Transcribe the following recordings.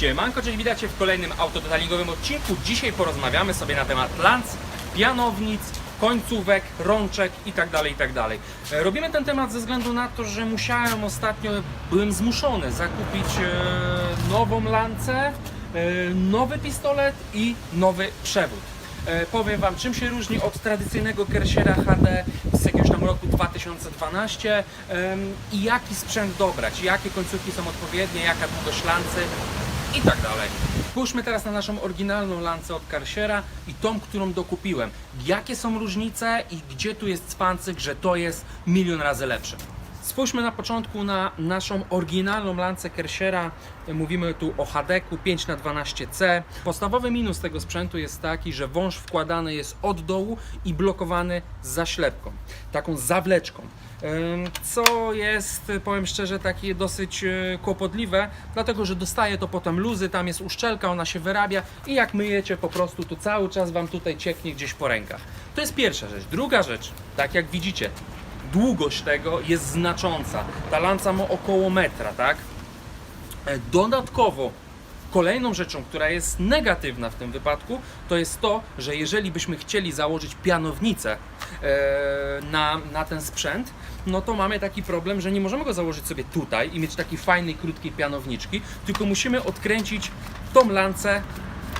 Siemanko, cześć, witajcie w kolejnym autodetalingowym odcinku. Dzisiaj porozmawiamy sobie na temat lanc, pianownic, końcówek, rączek itd. itd. E, Robimy ten temat ze względu na to, że musiałem ostatnio, byłem zmuszony zakupić e, nową lancę, e, nowy pistolet i nowy przewód. Powiem Wam, czym się różni od tradycyjnego Kersiera HD z jakiegoś tam roku 2012 em, i jaki sprzęt dobrać, jakie końcówki są odpowiednie, jaka długość lancy i tak dalej. Spójrzmy teraz na naszą oryginalną lancę od Kersiera i tą, którą dokupiłem. Jakie są różnice i gdzie tu jest spancyk, że to jest milion razy lepsze. Spójrzmy na początku na naszą oryginalną lancę Kersiera. Mówimy tu o HDK 5x12C. Podstawowy minus tego sprzętu jest taki, że wąż wkładany jest od dołu i blokowany zaślepką, taką zawleczką. Co jest, powiem szczerze, takie dosyć e, kłopotliwe, dlatego że dostaje to potem luzy, tam jest uszczelka, ona się wyrabia i jak myjecie po prostu, to cały czas Wam tutaj cieknie gdzieś po rękach. To jest pierwsza rzecz. Druga rzecz, tak jak widzicie, długość tego jest znacząca. Ta lanca ma około metra, tak? E, Dodatkowo kolejną rzeczą, która jest negatywna w tym wypadku, to jest to, że jeżeli byśmy chcieli założyć pianownicę e, na, na ten sprzęt, no to mamy taki problem, że nie możemy go założyć sobie tutaj i mieć takiej fajnej, krótkiej pianowniczki, tylko musimy odkręcić tą lancę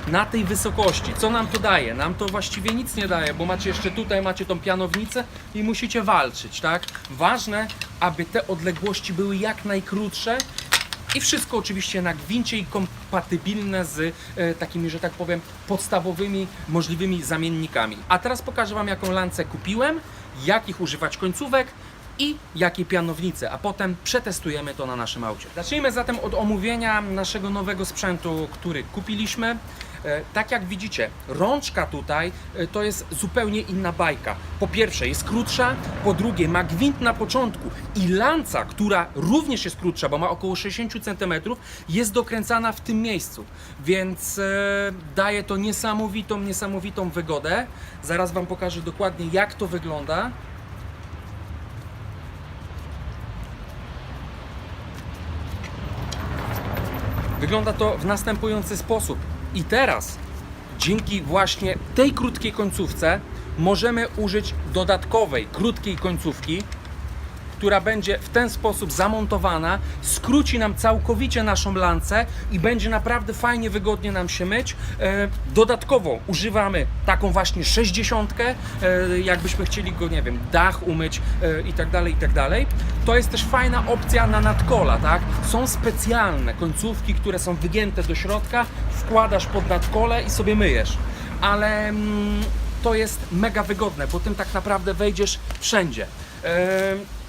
na tej wysokości. Co nam to daje? Nam to właściwie nic nie daje, bo macie jeszcze tutaj, macie tą pianownicę i musicie walczyć, tak? Ważne, aby te odległości były jak najkrótsze i wszystko oczywiście na gwincie i kompatybilne z e, takimi, że tak powiem, podstawowymi możliwymi zamiennikami. A teraz pokażę Wam, jaką lancę kupiłem, jakich używać końcówek i jakie pianownice, a potem przetestujemy to na naszym aucie. Zacznijmy zatem od omówienia naszego nowego sprzętu, który kupiliśmy. E, Tak jak widzicie, rączka tutaj e, to jest zupełnie inna bajka. Po pierwsze jest krótsza, po drugie ma gwint na początku i lanca, która również jest krótsza, bo ma około 60 cm, jest dokręcana w tym miejscu. Więc e, daje to niesamowitą, niesamowitą wygodę. Zaraz Wam pokażę dokładnie jak to wygląda. Wygląda to w następujący sposób. I teraz, dzięki właśnie tej krótkiej końcówce, możemy użyć dodatkowej, krótkiej końcówki, która będzie w ten sposób zamontowana, skróci nam całkowicie naszą lancę i będzie naprawdę fajnie, wygodnie nam się myć. E, Dodatkowo używamy taką właśnie 60, e, jakbyśmy chcieli go, nie wiem, dach umyć e, i tak dalej, i tak dalej. To jest też fajna opcja na nadkola, tak? Są specjalne końcówki, które są wygięte do środka, wkładasz pod nadkole i sobie myjesz. Ale mm, to jest mega wygodne, bo tym tak naprawdę wejdziesz wszędzie. E,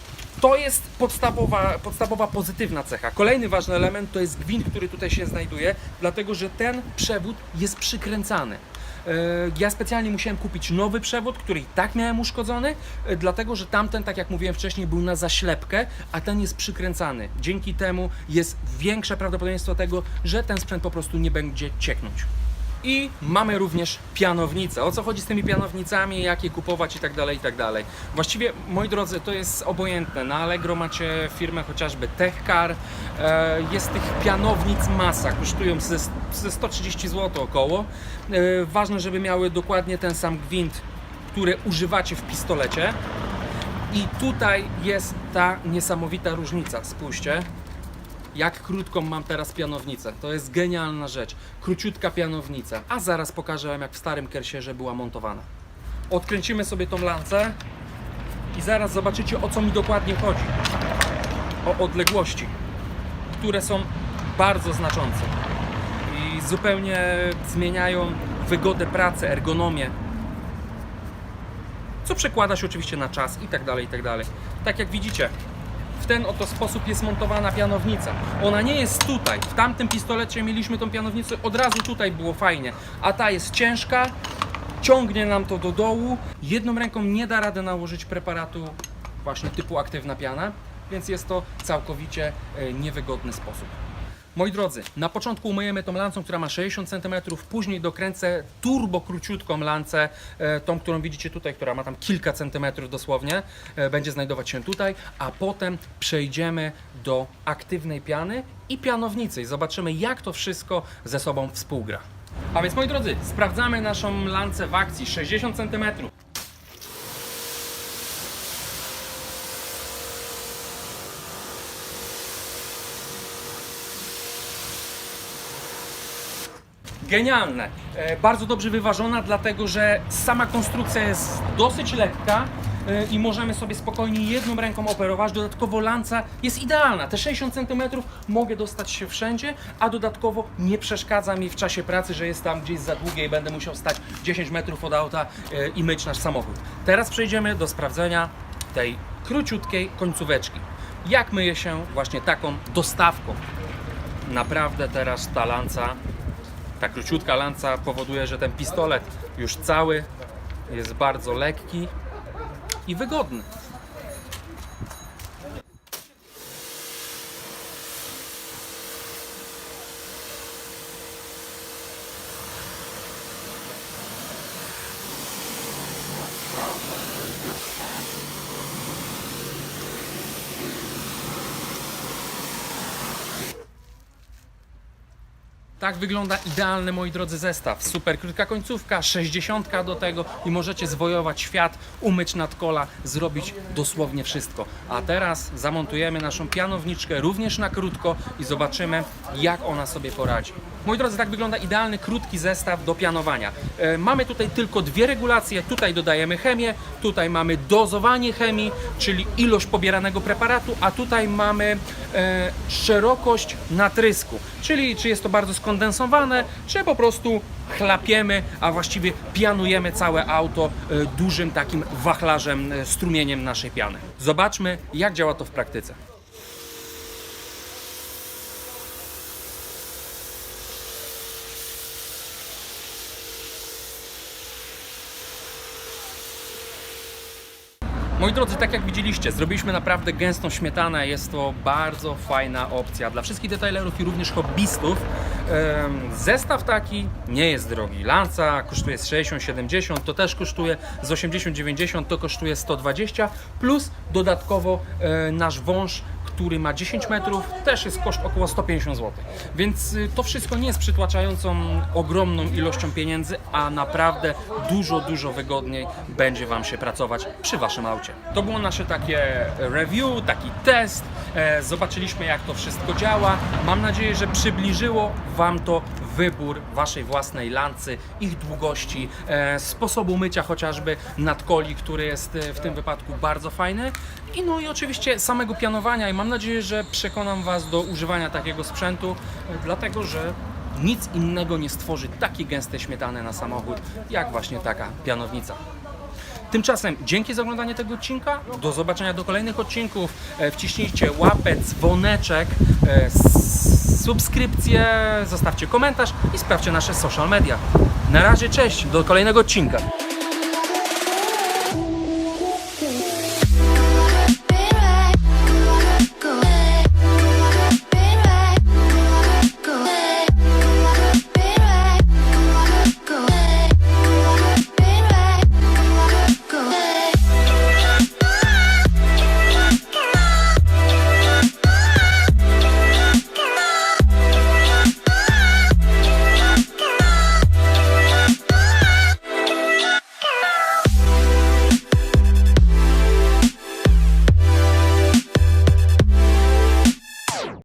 to jest podstawowa, podstawowa pozytywna cecha. Kolejny ważny element to jest gwint, który tutaj się znajduje, dlatego że ten przewód jest przykręcany. E, Ja specjalnie musiałem kupić nowy przewód, który i tak miałem uszkodzony, e, dlatego że tamten, tak jak mówiłem wcześniej, był na zaślepkę, a ten jest przykręcany. Dzięki temu jest większe prawdopodobieństwo tego, że ten sprzęt po prostu nie będzie cieknąć. I mamy również pianownice. O co chodzi z tymi pianownicami, jak je kupować i tak dalej, i tak dalej. Właściwie, moi drodzy, to jest obojętne. Na Allegro macie firmę chociażby Techcar. E, Jest tych pianownic masa, kosztują ze 130 zł około. E, Ważne, żeby miały dokładnie ten sam gwint, który używacie w pistolecie. I tutaj jest ta niesamowita różnica. Spójrzcie jak krótką mam teraz pianownicę. To jest genialna rzecz. Króciutka pianownica. A zaraz pokażę Wam, jak w starym Kersierze była montowana. Odkręcimy sobie tą lancę i zaraz zobaczycie, o co mi dokładnie chodzi. O odległości, które są bardzo znaczące i zupełnie zmieniają wygodę pracy, ergonomię. Co przekłada się oczywiście na czas i tak dalej, i tak dalej. Tak jak widzicie, w ten oto sposób jest montowana pianownica. Ona nie jest tutaj. W tamtym pistolecie mieliśmy tą pianownicę, od razu tutaj było fajnie. A ta jest ciężka, ciągnie nam to do dołu. Jedną ręką nie da rady nałożyć preparatu właśnie typu aktywna piana, więc jest to całkowicie e, niewygodny sposób. Moi drodzy, na początku umyjemy tą lancą, która ma 60 cm, później dokręcę turbo króciutką lancę, e, tą, którą widzicie tutaj, która ma tam kilka centymetrów dosłownie, e, będzie znajdować się tutaj, a potem przejdziemy do aktywnej piany i pianownicy i zobaczymy, jak to wszystko ze sobą współgra. A więc moi drodzy, sprawdzamy naszą lancę w akcji 60 cm. Genialne. E, bardzo dobrze wyważona, dlatego że sama konstrukcja jest dosyć lekka e, i możemy sobie spokojnie jedną ręką operować. Dodatkowo lanca jest idealna. Te 60 cm mogę dostać się wszędzie, a dodatkowo nie przeszkadza mi w czasie pracy, że jest tam gdzieś za długie i będę musiał stać 10 metrów od auta e, i myć nasz samochód. Teraz przejdziemy do sprawdzenia tej króciutkiej końcóweczki. Jak myje się właśnie taką dostawką? Naprawdę teraz ta lanca ta króciutka lanca powoduje, że ten pistolet już cały jest bardzo lekki i wygodny. Tak wygląda idealny, moi drodzy, zestaw. Super krótka końcówka, 60 do tego i możecie zwojować świat, umyć nadkola, zrobić dosłownie wszystko. A teraz zamontujemy naszą pianowniczkę również na krótko i zobaczymy, jak ona sobie poradzi. Moi drodzy, tak wygląda idealny, krótki zestaw do pianowania. E, mamy tutaj tylko dwie regulacje. Tutaj dodajemy chemię, tutaj mamy dozowanie chemii, czyli ilość pobieranego preparatu, a tutaj mamy e, szerokość natrysku, czyli czy jest to bardzo skondensowane, czy po prostu chlapiemy, a właściwie pianujemy całe auto e, dużym takim wachlarzem, strumieniem naszej piany. Zobaczmy, jak działa to w praktyce. Moi drodzy, tak jak widzieliście, zrobiliśmy naprawdę gęstą śmietanę. Jest to bardzo fajna opcja dla wszystkich detailerów i również hobbystów. Zestaw taki nie jest drogi. Lanca kosztuje z 60-70, to też kosztuje z 80-90, to kosztuje 120, plus dodatkowo e, nasz wąż który ma 10 metrów, też jest koszt około 150 zł. Więc y, to wszystko nie jest przytłaczającą ogromną ilością pieniędzy, a naprawdę dużo, dużo wygodniej będzie Wam się pracować przy Waszym aucie. To było nasze takie review, taki test. E, Zobaczyliśmy jak to wszystko działa. Mam nadzieję, że przybliżyło Wam to wybór Waszej własnej lancy, ich długości, e, sposobu mycia chociażby nadkoli, który jest e, w tym wypadku bardzo fajny. I no i oczywiście samego pianowania i mam nadzieję, że przekonam Was do używania takiego sprzętu, e, dlatego że nic innego nie stworzy takiej gęstej śmietany na samochód, jak właśnie taka pianownica. Tymczasem dzięki za oglądanie tego odcinka. Do zobaczenia do kolejnych odcinków. Wciśnijcie łapę, dzwoneczek, subskrypcję, zostawcie komentarz i sprawdźcie nasze social media. Na razie, cześć, do kolejnego odcinka.